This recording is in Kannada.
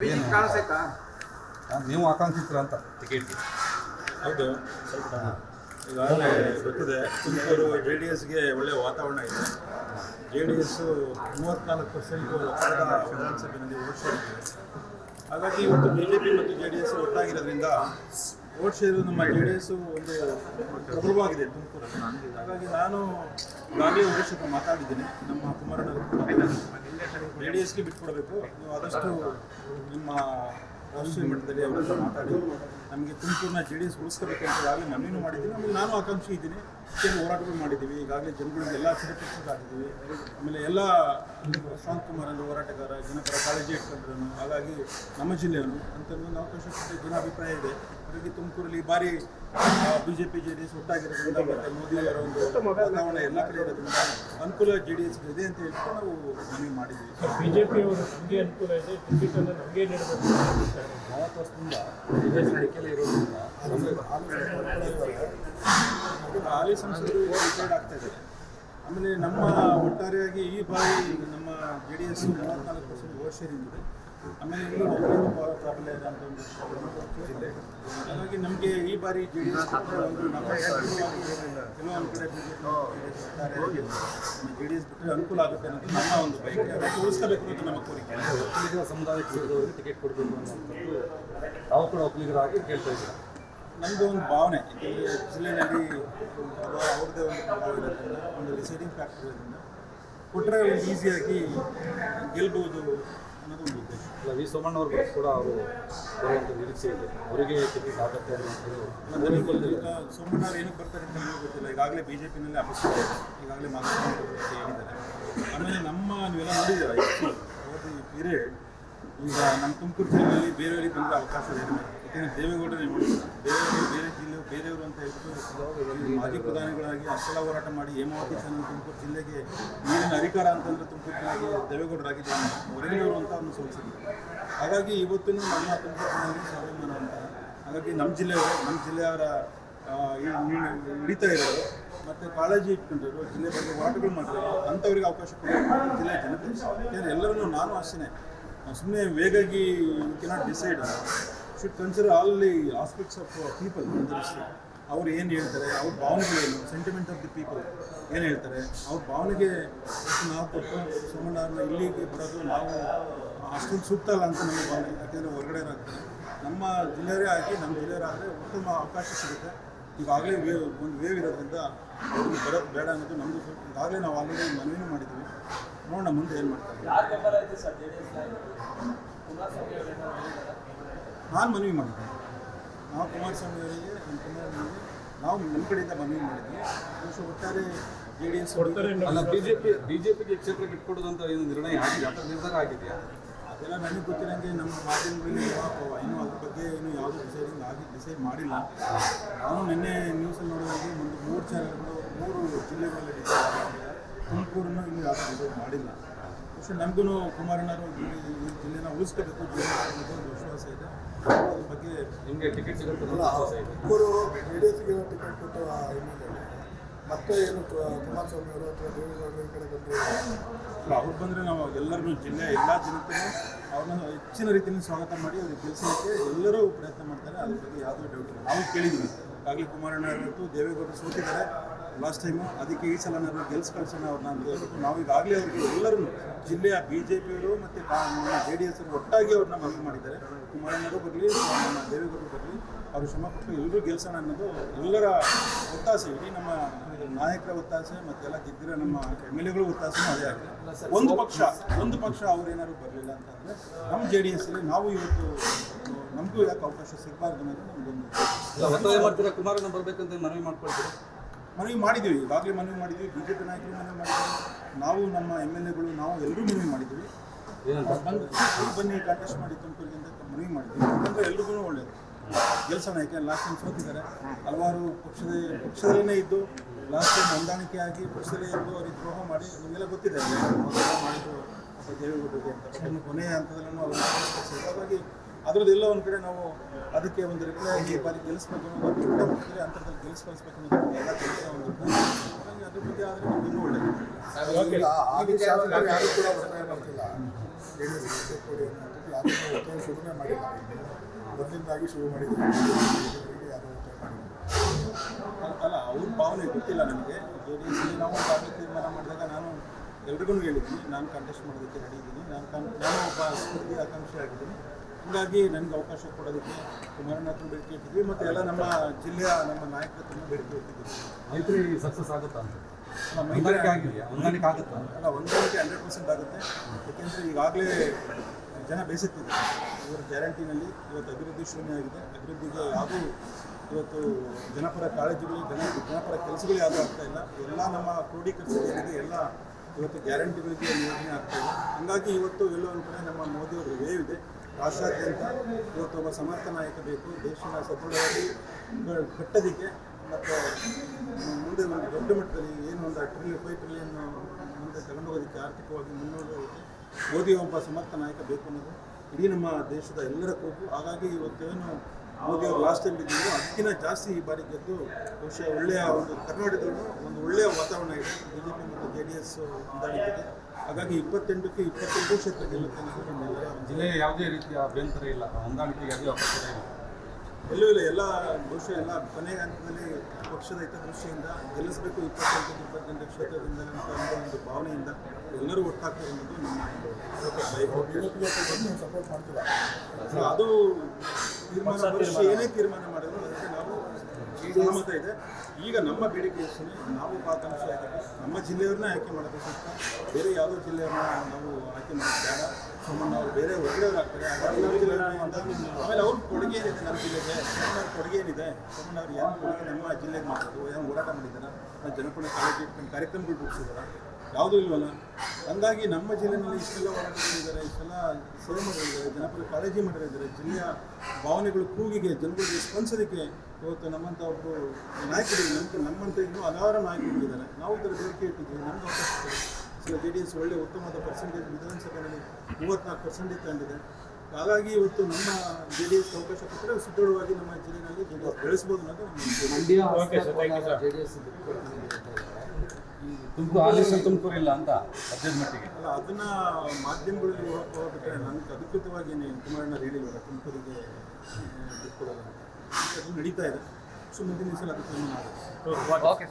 ಏನು? ಕಾಣಿಸ್ತೈತಾ ನೀವು ಆಕಾಂಕ್ಷಿತ್ರ ಅಂತ. ಟಿಕೆಟ್ ಹೌದು. ಈಗಾಗಲೇ ಗೊತ್ತಿದೆ ತುಮಕೂರು ಜೆ ಡಿ ಎಸ್ಗೆ ಒಳ್ಳೆಯ ವಾತಾವರಣ ಇದೆ. ಜೆ ಡಿ ಎಸ್ಸು ಮೂವತ್ತ್ನಾಲ್ಕು ಪರ್ಸೆಂಟು ಕಳೆದ ವಿಧಾನಸಭೆಯಲ್ಲಿ ಓಟ್ ಶೇರ್ ಇದೆ ಹಾಗಾಗಿ ಇವತ್ತು ಬಿ ಜೆ ಪಿ ಮತ್ತು ಜೆ ಡಿ ಎಸ್ ಒಟ್ಟಾಗಿರೋದ್ರಿಂದ ಓಟ್ ಶೇರು ನಮ್ಮ ಜೆ ಡಿ ಎಸ್ಸು ಒಂದು ಪ್ರಭುವಾಗಿದೆ ತುಮಕೂರಲ್ಲಿ. ಹಾಗಾಗಿ ನಾನು ಈಗಾಗಲೇ ವರಿಷ್ಠರು ಮಾತಾಡಿದ್ದೀನಿ. ನಮ್ಮ ಕುಮಾರಣ್ಣ ಜೆ ಡಿ ಎಸ್ಗೆ ಬಿಟ್ಕೊಡ್ಬೇಕು ನೀವು ಆದಷ್ಟು ನಿಮ್ಮ ರಾಷ್ಟ್ರೀಯ ಮಟ್ಟದಲ್ಲಿ ಅವರ ಹತ್ರ ಮಾತಾಡಿ. ನಮಗೆ ತುಮಕೂರಿನ ಜೆ ಡಿ ಎಸ್ ಉಳಿಸ್ಕೋಬೇಕು ಅಂತ ಯಾವಾಗಲೂ ಮನವಿನೂ ಮಾಡಿದ್ದೀನಿ, ಆಮೇಲೆ ನಾನು ಆಕಾಂಕ್ಷಿ ಇದ್ದೀನಿ. ಹೋರಾಟಗಳು ಮಾಡಿದ್ದೀವಿ. ಈಗಾಗಲೇ ಜನಗಳಿಗೆ ಎಲ್ಲ ಸಿದ್ಧಪಡಿಸಿದ್ದಾಗಿದ್ದೀವಿ ಆಮೇಲೆ ಎಲ್ಲ ಶಾಂತ್ ಕುಮಾರ್ ಅಂತ ಹೋರಾಟಗಾರ ಜನಪರ ಕಾಳಜಿ ಇಟ್ಕೊಂಡ್ರು ಹಾಗಾಗಿ ನಮ್ಮ ಜಿಲ್ಲೆಯವನು ಅಂತ ಒಂದು ಅವಕಾಶ ಜನ ಅಭಿಪ್ರಾಯ ಇದೆ. ಹಾಗಾಗಿ ತುಮಕೂರಲ್ಲಿ ಭಾರಿ ಬಾರಿ B J P J D S ಒಟ್ಟಾಗಿರೋದ್ರಿಂದ ಮತ್ತು ಮೋದಿಯವರ ಒಂದು ವಾತಾವರಣ ಎಲ್ಲ ಕಡೆ ಇರೋದ್ರಿಂದ ಅನುಕೂಲ ಜೆ ಡಿ ಎಸ್ ಇದೆ ಅಂತ ಹೇಳ್ಕೊಂಡು ನಾವು ಮನವಿ ಮಾಡಿದ್ದೀವಿ. ಬಿಜೆಪಿಯವರು ನಮಗೆ ಅನುಕೂಲ ಇದೆ. ಟಿಕೆಟ್ ಅನ್ನು ನಮಗೆ ನೀಡಬೇಕು ಅಂತ ವರ್ಷದಿಂದ ಬಿ ಜೆ ಪಿ ಇರೋದ್ರಿಂದ ಹಾಲಿ ಸಂಸದರು ರಿಟೈರ್ಡ್ ಆಗ್ತಾ ಇದ್ದಾರೆ ಆಮೇಲೆ ನಮ್ಮ ಒಟ್ಟಾರೆಯಾಗಿ ಈ ಬಾರಿ ನಮ್ಮ ಜೆ ಡಿ ಎಸ್ ಮೂವತ್ನಾಲ್ಕು ಪರ್ಸೆಂಟ್ ಶೇರಿಂಗ್ ಇದೆ ಆಮೇಲೆ ಇಲ್ಲಿ ಒಬ್ಬರು ಪ್ರಾಬಲ್ಯ ಅಂತ ಒಂದು ಜಿಲ್ಲೆ. ಹಾಗಾಗಿ ನಮಗೆ ಈ ಬಾರಿ ಜೆ ಡಿ ಎಸ್ ಒಂದು ನಮ್ಮ ಕೆಲವೊಂದು ಕಡೆ ಬಿಜೆಪಿ ಜೆ ಡಿ ಎಸ್ ಬಿಟ್ಟರೆ ಅನುಕೂಲ ಆಗುತ್ತೆ ಅನ್ನೋದು ನಮ್ಮ ಒಂದು ಬಯಕೆ. ಅದಕ್ಕೆ ಉಳಿಸ್ಕೋಬೇಕು ಅಂತ ನಮ್ಮ ಕೋರಿಕೆ. ಒಕ್ಕಲಿಗರ ಸಮುದಾಯಕ್ಕೆ ಟಿಕೆಟ್ ಕೊಡಬೇಕು ಅನ್ನೋದು ನಾವು ಕೂಡ ಒಕ್ಕಲಿಗರಾಗಿ ಕೇಳ್ತಾ ಇದ್ದೀರಾ ನಮ್ಮದು ಒಂದು ಭಾವನೆ ಜಿಲ್ಲೆಯಲ್ಲಿ ಅವ್ರದ್ದೇ ಒಂದು ಪ್ರಭಾವ ಇರೋದ್ರಿಂದ ಒಂದು ಡಿಸೈಡಿಂಗ್ ಫ್ಯಾಕ್ಟರ್ ಇರೋದ್ರಿಂದ ಕೊಟ್ಟರೆ ಒಂದು ಈಸಿಯಾಗಿ ಗೆಲ್ಬೋದು ಅನ್ನೋದು ಒಂದು ಉದ್ದೇಶ. ಅಲ್ಲ ವಿ ಸೋಮಣ್ಣ ಅವರು ಕೂಡ ಅವರು ಬರುವಂಥ ನಿರೀಕ್ಷೆ ಇದೆ. ಅವರಿಗೆ ಟಿಕೆಟ್ ಆಗುತ್ತೆ ಅನ್ನೋದು ನನಗೆ ಗೊತ್ತಿಲ್ಲ ಸೋಮಣ್ಣ ಅವ್ರು ಏನಕ್ಕೆ ಬರ್ತಾರೆ ಅಂತ ನನಗೆ ಗೊತ್ತಿಲ್ಲ. ಈಗಾಗಲೇ ಬಿ ಜೆ ಪಿನಲ್ಲಿ ಅಪಸ್ತಾರೆ ಈಗಾಗಲೇ ಮಾತಾಡ್ತಾರೆ ಹೇಳಿದ್ದಾರೆ. ಆಮೇಲೆ ನಮ್ಮ ನೀವೆಲ್ಲ ನೋಡಿದ್ದೀರ ಈ ಪೀರಿಯಡ್ ಈಗ ನಮ್ಮ ತುಮಕೂರು ಜಿಲ್ಲೆಯಲ್ಲಿ ಬೇರೆಯವರಿಗೆ ಬಂದರೆ ಅವಕಾಶ ಇದೆ ಯಾಕೆಂದರೆ ದೇವೇಗೌಡರೇ ಬೇರೆಯವರು ಬೇರೆ ಜಿಲ್ಲೆ ಬೇರೆಯವರು ಅಂತ ಹೇಳ್ಬಿಟ್ಟು ಮಾಜಿ ಪ್ರಧಾನಿಗಳಾಗಿ ಅಷ್ಟೆಲ್ಲ ಹೋರಾಟ ಮಾಡಿ ಹೇಮಾವತಿ ಚಾನಲ್ ತುಮಕೂರು ಜಿಲ್ಲೆಗೆ ನೀರಿನ ಅಧಿಕಾರ ಅಂತಂದರೆ ತುಮಕೂರು ಜಿಲ್ಲೆಗೆ ದೇವೇಗೌಡರಾಗಿದ್ದಾರೆ. ಹೊರಗಿನವರು ಅಂತ ಒಂದು ಸೋಲಿಸಿದ್ರು. ಹಾಗಾಗಿ ಇವತ್ತು ನಮ್ಮ ತುಮಕೂರು ಜಿಲ್ಲೆಯಲ್ಲಿ ಸ್ವಾಭಿಮಾನ ಅಂತ. ಹಾಗಾಗಿ ನಮ್ಮ ಜಿಲ್ಲೆಯವರು ನಮ್ಮ ಜಿಲ್ಲೆಯವರ ಹಿಡಿತಾ ಇರೋರು ಮತ್ತು ಕಾಳಜಿ ಇಟ್ಕೊಂಡಿರೋ ಜಿಲ್ಲೆ ಬಗ್ಗೆ ಹೋರಾಟಗಳು ಮಾಡಿರೋ ಅಂಥವ್ರಿಗೆ ಅವಕಾಶ ಕೊಡಬೇಕು ಜಿಲ್ಲೆ ಜನತೆ. ಎಲ್ಲರನ್ನೂ ನಾನು ಅಷ್ಟೇ ಸುಮ್ಮನೆ ವೇಗಾಗಿ cannot decide should consider all the aspects of people ಅವ್ರು ಏನು ಹೇಳ್ತಾರೆ, ಅವ್ರ ಭಾವನೆಗಳೇನು ಸೆಂಟಿಮೆಂಟ್ ಆಫ್ ದಿ ಪೀಪಲ್ ಏನು ಹೇಳ್ತಾರೆ, ಅವ್ರ ಭಾವನೆಗೆ ನಾವು ಕೊಟ್ಟು ಸೋಮಣ್ಣವ್ರನ್ನ ಇಲ್ಲಿಗೆ ಬರೋದು ನಾವು ಅಷ್ಟೊಂದು ಸೂಕ್ತ ಅಂತ ನಮ್ಮ ಭಾವನೆ. ಯಾಕೆಂದರೆ ಹೊರಗಡೆ ಆಗ್ತಾರೆ ನಮ್ಮ ಜಿಲ್ಲೆಯೇ ಆಗಿ, ನಮ್ಮ ಜಿಲ್ಲೆಯವರಾದರೆ ಉತ್ತಮ ಅವಕಾಶ ಸಿಗುತ್ತೆ. ಈಗಾಗಲೇ ವೇವ್ ಒಂದು ವೇವ್ ಇರೋದ್ರಿಂದ ಅವ್ರಿಗೆ ಬರೋದು ಬೇಡ ಅನ್ನೋದು ನಮ್ಮದು ಈಗಾಗಲೇ ನಾವು ಆಲ್ರೆಡಿ ಮನವಿನೂ ಮಾಡಿದ್ದೀವಿ. ನೋಡೋಣ ಮುಂದೆ ಏನು ಮಾಡ್ತಾರೆ. ನಾನು ಮನವಿ ಮಾಡಿದ್ದೆ. ನಾವು ಕುಮಾರಸ್ವಾಮಿ ಅವರಿಗೆ ನಮ್ಮ ಕುಮಾರಸ್ವಾಮಿಗೆ ನಾವು ನಮ್ಮ ಕಡೆಯಿಂದ ಮನವಿ ಮಾಡಿದ್ವಿ. ಬಹುಶಃ ಒಟ್ಟಾರೆ ಜೆ ಡಿ ಎಸ್ ಅಲ್ಲ ಬಿಜೆಪಿ ಬಿಜೆಪಿಗೆ ಕ್ಷೇತ್ರಕ್ಕೆ ಇಟ್ಕೊಡೋದಂತ ಏನು ನಿರ್ಣಯ ಆಗಿದೆ ಅದರ ನಿರ್ಧಾರ ಆಗಿದೆಯಾ? ಅದೆಲ್ಲ ನನಗೆ ಗೊತ್ತಿರಂಗೆ ನಮ್ಮ ಮಾಧ್ಯಮಗಳಲ್ಲಿ ಇನ್ನೂ ಅದ್ರ ಬಗ್ಗೆ ಇನ್ನೂ ಯಾವುದೂ ಡಿಸೈಡಿಂಗ್ ಆಗಿ ಡಿಸೈಡ್ ಮಾಡಿಲ್ಲ. ನಾನು ನಿನ್ನೆ ನ್ಯೂಸಲ್ಲಿ ನೋಡೋದಾಗಿ ಒಂದು ಮೂರು ಚಾನಲ್ಗಳು ಮೂರು ಜಿಲ್ಲೆಗಳಲ್ಲಿ ತುಮಕೂರನ್ನು ಇನ್ನೂ ಯಾವುದು ಡಿಸೈಡ್ ಮಾಡಿಲ್ಲ. ಬಹುಶಃ ನಮಗೂ ಕುಮಾರಣ್ಣರು ಜಿಲ್ಲೆನ ಉಳಿಸ್ಕೋಬೇಕು. ಒಂದು ವಿಶ್ವಾಸ ಇದೆ. ಅದ್ರ ಬಗ್ಗೆ ನಿಮಗೆ ಟಿಕೆಟ್ ಸಿಗುತ್ತೆ? ಜೆ ಡಿ ಎಸ್ಗೆ ಟಿಕೆಟ್ ಕೊಟ್ಟು ಆ ಮತ್ತೆ ಏನು ಕುಮಾರಸ್ವಾಮಿ ಅವರು ಅಥವಾ ದೇವೇಗೌಡರು ಈ ಕಡೆ ಬಂದು? ಅಲ್ಲ, ಅವ್ರು ಬಂದರೆ ನಾವು ಎಲ್ಲರಿಗೂ ಜಿಲ್ಲೆ ಎಲ್ಲ ಜನತೆಯೂ ಅವ್ರನ್ನ ಹೆಚ್ಚಿನ ರೀತಿಯಲ್ಲಿ ಸ್ವಾಗತ ಮಾಡಿ ಅವ್ರಿಗೆ ಕೆಲಸಕ್ಕೆ ಎಲ್ಲರೂ ಪ್ರಯತ್ನ ಮಾಡ್ತಾರೆ. ಅದ್ರ ಬಗ್ಗೆ ಯಾವುದೇ ಡೌಟ್ ಇಲ್ಲ. ನಾವು ಕೇಳಿದ್ದೀವಿ ಆಗಲೇ ಕುಮಾರಣ್ಣ ಅವತ್ತು ದೇವೇಗೌಡರು ಸೋತಿದ್ದಾರೆ. ಲಾಸ್ಟ್ ಟೈಮು ಅದಕ್ಕೆ ಈ ಸಲ ನಾನು ಗೆಲ್ಸ್ ಕಳ್ಸೋಣ ಅವ್ರನ್ನ ಅಂತ ನಾವು ಈಗಾಗಲೇ ಅವರಿಗೆ ಎಲ್ಲರೂ ಜಿಲ್ಲೆಯ ಬಿ ಜೆ ಪಿಯವರು ಮತ್ತು ಜೆ ಡಿ ಎಸ್ ಒಟ್ಟಾಗಿ ಅವ್ರನ್ನ ಮನವಿ ಮಾಡಿದ್ದಾರೆ. ಕುಮಾರಣ್ಣರು ಬರಲಿ ನಮ್ಮ ದೇವೇಗೌಡರು ಬರಲಿ, ಅವರು ಶ್ರಮ ಪಟ್ಟು ಎಲ್ಲರೂ ಗೆಲ್ಸೋಣ ಅನ್ನೋದು ಎಲ್ಲರ ಒತ್ತಾಸೆ. ಇಡೀ ನಮ್ಮ ನಾಯಕರ ಒತ್ತಾಸೆ ಮತ್ತೆಲ್ಲ ಗೆದ್ದಿರೋ ನಮ್ಮ ಎಂ ಎಲ್ ಎಗಳು ಒತ್ತಾಸೆನೂ ಅದೇ ಆಗಿದೆ. ಒಂದು ಪಕ್ಷ ಒಂದು ಪಕ್ಷ ಅವ್ರೇನಾದ್ರು ಬರಲಿಲ್ಲ ಅಂತಂದರೆ ನಮ್ಮ ಜೆ ಡಿ ಎಸ್ಸಲ್ಲಿ ನಾವು ಇವತ್ತು ನಮಗೂ ಯಾಕೆ ಅವಕಾಶ ಸಿಗಬಾರ್ದು ಅನ್ನೋದು ಒತ್ತಾಯ ಮಾಡ್ತೀರಾ? ಕುಮಾರಣ್ಣ ಬರಬೇಕಂತ ಮನವಿ ಮಾಡ್ಕೊಳ್ತೀರಾ? ಮನವಿ ಮಾಡಿದ್ದೀವಿ. ಈಗಾಗಲೇ ಮನವಿ ಮಾಡಿದ್ದೀವಿ. ಬಿ ಜೆ ಪಿ ನಾಯಕರು ಮನವಿ ಮಾಡಿದ್ದೀವಿ ನಾವು ನಮ್ಮ ಎಂ ಎಲ್ ಎಗಳು ನಾವು ಎಲ್ಲರೂ ಮನವಿ ಮಾಡಿದ್ದೀವಿ. ಬಂದು ಬನ್ನಿ ಕಾಂಟೆಸ್ಟ್ ಮಾಡಿ ತುಮಕೂರಿಗೆ ಅಂತ ಮನವಿ ಮಾಡಿದ್ವಿ ಯಾಕಂದರೆ ಎಲ್ರಿಗೂ ಒಳ್ಳೆಯದು ಗೆಲ್ಸೋಣ ಯಾಕೆ ಲಾಸ್ಟ್ ಟೈಮ್ ಸೋತಿದ್ದಾರೆ. ಹಲವಾರು ಪಕ್ಷದ ಪಕ್ಷದಲ್ಲೇ ಇದ್ದು ಲಾಸ್ಟ್ ಟೈಮ್ ಹೊಂದಾಣಿಕೆ ಆಗಿ ಪಕ್ಷದಲ್ಲೇ ಇದ್ದು ಅವ್ರಿಗೆ ದ್ರೋಹ ಮಾಡಿ ನಿಮಗೆಲ್ಲ ಗೊತ್ತಿದೆ. ಮಾಡಿದ್ರು ದೇವೇಗೌಡರಿಗೆ ಅಂತ. ಕೊನೆಯ ಹಂತದಲ್ಲೂ ಅವರು ಹಾಗಾಗಿ ಅದರದ್ದೆಲ್ಲ ಒಂದು ಕಡೆ ನಾವು ಅದಕ್ಕೆ ಒಂದು ರಿಪ್ಲೈ ಆಗಿ ಬಾರಿ ಗೆಲ್ಲಿಸ್ಬೇಕು ಅನ್ನೋದು ಒಂದು ಇದ್ರೆ ಅಂತರದಲ್ಲಿ ಗೆಲ್ಸ್ಕೊಳ್ಸ್ಬೇಕು ಕಳಿಸ್ಬೇಕು ಅನ್ನೋದು ಎಲ್ಲ ಕೆಲಸ ಒಂದು ಹಾಗಾಗಿ ಅದ್ರ ಬಗ್ಗೆ ಆದರೆ ಇನ್ನೂ ಒಳ್ಳೆಯದು ಈಗ ಹಾಲಿ ಯಾರು ಕೂಡ ಒತ್ತಾಯ ಮಾಡ್ತಿಲ್ಲ ಜೆ ಡಿ ಎಸ್ ಟಿಕೆಟ್ ಕೊಡಿ ಅನ್ನೋಂಥದ್ದು ಯಾರೂ ಒತ್ತಾಯ ಶುರುನೇ ಮಾಡಿಲ್ಲ. ಮೊದಲಿಂದಾಗಿ ಶುರು ಮಾಡಿದ್ರು. ಯಾರೂ ಒತ್ತಾಯ ಮಾಡಿಲ್ಲ. ಅಲ್ಲ ಅವ್ರ ಭಾವನೆ ಗೊತ್ತಿಲ್ಲ ನನಗೆ ಜೆ ಡಿ ಎಸ್ ನಾವು ಕಾಂಗ್ರೆಸ್ ತೀರ್ಮಾನ ಮಾಡಿದಾಗ ನಾನು ಎಲ್ರಿಗೂ ಹೇಳಿದ್ದೀನಿ ನಾನು ಕಂಟೆಸ್ಟ್ ಮಾಡೋದಕ್ಕೆ ರೆಡಿ ಇದ್ದೀನಿ. ನಾನು ನಾನು ಒಬ್ಬ ಸ್ಫೂರ್ತಿ ಆಕಾಂಕ್ಷಿ ಆಗಿದ್ದೀನಿ. ಹೀಗಾಗಿ ನನಗೆ ಅವಕಾಶ ಕೊಡೋದಕ್ಕೆ ಕುಮಾರಣ್ಣ ಹತ್ರ ಬೇಡಿಕೆ ಇಟ್ಟಿದ್ವಿ. ಮತ್ತು ಎಲ್ಲ ನಮ್ಮ ಜಿಲ್ಲೆಯ ನಮ್ಮ ನಾಯಕರ ಹತ್ರ ಬೇಡಿಕೆ ಇಟ್ಟಿದ್ದೀವಿ. ಮೈತ್ರಿ ಸಕ್ಸಸ್ ಆಗುತ್ತಾ ಅಂತ? ಮೈತ್ರಿ ಹೊಂದಾಣಿಕೆ ಆಗಿದೆಯಾ? ಹೊಂದಾಣಿಕೆ ಆಗುತ್ತಾ? ಅಲ್ಲ ಹೊಂದಾಣಿಕೆ ಹಂಡ್ರೆಡ್ ಪರ್ಸೆಂಟ್ ಆಗುತ್ತೆ. ಯಾಕೆಂದರೆ ಈಗಾಗಲೇ ಜನ ಬೇಸತ್ತಿದೆ ಇವರ ಗ್ಯಾರಂಟಿನಲ್ಲಿ ಇವತ್ತು ಅಭಿವೃದ್ಧಿ ಶೂನ್ಯ ಆಗಿದೆ. ಅಭಿವೃದ್ಧಿಗೆ ಯಾವುದು ಇವತ್ತು ಜನಪರ ಕಾಳಜಿಗಳು ಜನ ಜನಪರ ಕೆಲಸಗಳು ಯಾವುದೂ ಆಗ್ತಾ ಇಲ್ಲ. ಎಲ್ಲ ನಮ್ಮ ಕ್ರೋಢೀಕರಿಸಿದ ಎಲ್ಲ ಇವತ್ತು ಗ್ಯಾರಂಟಿಗಳಿಗೆ ಯೋಜನೆ ಆಗ್ತಾ ಇದೆ. ಹಂಗಾಗಿ ಇವತ್ತು ಎಲ್ಲೋ ಒಂದು ಕಡೆ ನಮ್ಮ ಮೋದಿಯವರ ವೇವ್ ಇದೆ. ರಾಷ್ಟ್ರಾದ್ಯಂತ ಇವತ್ತೊಬ್ಬ ಸಮರ್ಥ ನಾಯಕ ಬೇಕು. ದೇಶದ ಸದೃಢವಾಗಿ ಕಟ್ಟದಿಕ್ಕೆ ಮತ್ತು ಮುಂದೆ ಒಂದು ದೊಡ್ಡ ಮಟ್ಟದಲ್ಲಿ ಏನು ಒಂದು ಟ್ರಿಲಿಯನ್ ಫೈವ್ ಟ್ರಿಲಿಯನ್ ಮುಂದೆ ತಗೊಂಡೋಗೋದಕ್ಕೆ ಆರ್ಥಿಕವಾಗಿ ಮುನ್ನೋಡೋದಕ್ಕೆ ಮೋದಿ ಒಬ್ಬ ಸಮರ್ಥ ನಾಯಕ ಬೇಕು ಅನ್ನೋದು ಇಡೀ ನಮ್ಮ ದೇಶದ ಎಲ್ಲರ ಕೂಗು. ಹಾಗಾಗಿ ಇವತ್ತೇನು ಮೋದಿ ಅವರು ಲಾಸ್ಟ್ ಟೈಮ್ ಬಿದ್ದಿದ್ದು ಅದಕ್ಕಿಂತ ಜಾಸ್ತಿ ಈ ಬಾರಿ ಗೆದ್ದು ಬಹುಶಃ ಒಳ್ಳೆಯ ಒಂದು ಕರ್ನಾಟಕದಲ್ಲೂ ಒಂದು ಒಳ್ಳೆಯ ವಾತಾವರಣ ಇದೆ. ಬಿ ಮತ್ತು ಜೆ ಡಿ ಎಸ್ ಹೊಂದಾಣಿಕೆ ಹಾಗಾಗಿ ಇಪ್ಪತ್ತೆಂಟಕ್ಕೆ ಇಪ್ಪತ್ತೆಂಟು ಕ್ಷೇತ್ರ ಜಿಲ್ಲೆಯ ಯಾವುದೇ ರೀತಿಯ ಅಭ್ಯಂತರ ಇಲ್ಲ. ಹೊಂದಾಣಿಕೆ ಯಾವುದೇ ಅಭ್ಯಂತರ ಇಲ್ಲ. ಎಲ್ಲೂ ಇಲ್ಲ. ಎಲ್ಲ ಬಹುಶಃ ಎಲ್ಲ ಕೊನೆಯ ಹಂತದಲ್ಲಿ ಪಕ್ಷದ ಹಿತದೃಷ್ಟಿಯಿಂದ ಗೆಲ್ಲಿಸಬೇಕು ಇಪ್ಪತ್ತೆಂಟು ಇಪ್ಪತ್ತೆಂಟು ಕ್ಷೇತ್ರದಿಂದ ಅಂತ ಒಂದು ಭಾವನೆಯಿಂದ ಎಲ್ಲರೂ ಒಟ್ಟಾಗ್ತಾರೆ ಅನ್ನೋದು ನಮ್ಮ ಸಪೋರ್ಟ್ ಮಾಡ್ತೀರಾ? ಅದು ತೀರ್ಮಾನ. ಏನೇ ತೀರ್ಮಾನ ಮಾಡಿದ್ರು ಸಹಮತ ಇದೆ. ಈಗ ನಮ್ಮ ಬೇಡಿಕೆ ಯೋಚನೆ ನಾವು ಆಕಾಂಕ್ಷಿ ಆಯ್ಕೆ ನಮ್ಮ ಜಿಲ್ಲೆಯವ್ರನ್ನ ಆಯ್ಕೆ ಮಾಡಬೇಕು ಬೇರೆ ಯಾವುದೋ ಜಿಲ್ಲೆಯವ್ರನ್ನ ನಾವು ಆಯ್ಕೆ ಮಾಡೋದು ಬೇಡ. ಅವರು ಬೇರೆ ಒಳ್ಳೆಯವ್ರಾಗ್ತಾರೆ ಆಮೇಲೆ ಅವ್ರ ಕೊಡುಗೆ ಏನಿದೆ ನಮ್ಮ ಜಿಲ್ಲೆಗೆ. ಅವ್ರ ಕೊಡುಗೆ ಏನಿದೆ? ಅವ್ರು ಏನು ಕೊಡುಗೆ ನಮ್ಮ ಜಿಲ್ಲೆಗೆ ಮಾಡೋದು? ಏನು ಹೋರಾಟ ಮಾಡಿದ್ದಾರೆ? ನಾವು ಜನಪದ ಕಾರ್ಯಕ್ರಮಗಳು ರೂಪಿಸಿದಾರ ಯಾವುದೂ ಇಲ್ವಲ್ಲ? ಹಂಗಾಗಿ ನಮ್ಮ ಜಿಲ್ಲೆನಲ್ಲಿ ಇಷ್ಟೆಲ್ಲ ಹೋರಾಟಗಳಿದ್ದಾರೆ ಇಷ್ಟೆಲ್ಲ ಸೇವೆ ಮಾಡಿದ್ದಾರೆ ಜನಪದ ಕಾಳಜಿ ಮಾಡಿದ್ದಾರೆ ಜಿಲ್ಲೆಯ ಭಾವನೆಗಳು ಕೂಗಿಗೆ ಜನಗಳಿಗೆ ಸ್ಪಂದಿಸೋದಕ್ಕೆ ಇವತ್ತು ನಮ್ಮಂಥ ಒಬ್ಬರು ನಾಯಕರು ನಮ್ಮ ನಮ್ಮಂಥ ಇನ್ನೂ ಹಲವಾರು ನಾಯಕರುಗಳಿದ್ದಾರೆ ನಾವು ಇದರ ಬೇಡಿಕೆ ಇಟ್ಟಿದ್ದೀವಿ. ನಮ್ಗೆ ಅವಕಾಶ ಸಲ ಜೆ ಡಿ ಎಸ್ ಒಳ್ಳೆ ಉತ್ತಮವಾದ ಪರ್ಸೆಂಟೇಜ್ ವಿಧಾನಸಭೆಯಲ್ಲಿ ಮೂವತ್ತ್ನಾಲ್ಕು ಪರ್ಸೆಂಟೇಜ್ ತಂದಿದೆ. ಹಾಗಾಗಿ ಇವತ್ತು ನಮ್ಮ ಜೆ ಡಿ ಎಸ್ ಅವಕಾಶ ಕೊಟ್ಟರೆ ಸುದೃಢವಾಗಿ ನಮ್ಮ ಜಿಲ್ಲೆಯಲ್ಲಿ ಜೆ ಡಿ ಎಸ್ ಬೆಳೆಸ್ಬೋದು ಅನ್ನೋದು ನಮ್ಮ ತುಮಕೂರು ಹಾಲಿ ತುಮಕೂರು ಇಲ್ಲ ಅಂತ ಸದ್ಯದ ಮಟ್ಟಿಗೆ. ಅಲ್ಲ ಅದನ್ನ ಮಾಧ್ಯಮಗಳಲ್ಲಿ ಹೋಗ್ಬಿಟ್ರೆ ನನಗೆ ಅಧಿಕೃತವಾಗಿ ಕುಮಾರಣ್ಣ ಹೇಳಿಲ್ಲ ತುಮಕೂರಿಗೆ ಬಿಟ್ಕೊಡಲ್ಲ ಅದು ನಡೀತಾ ಇದೆ. ಸೊ ಮುಂದಿನ ಸಲ ಅದು ಆಗುತ್ತೆ ಓಕೆ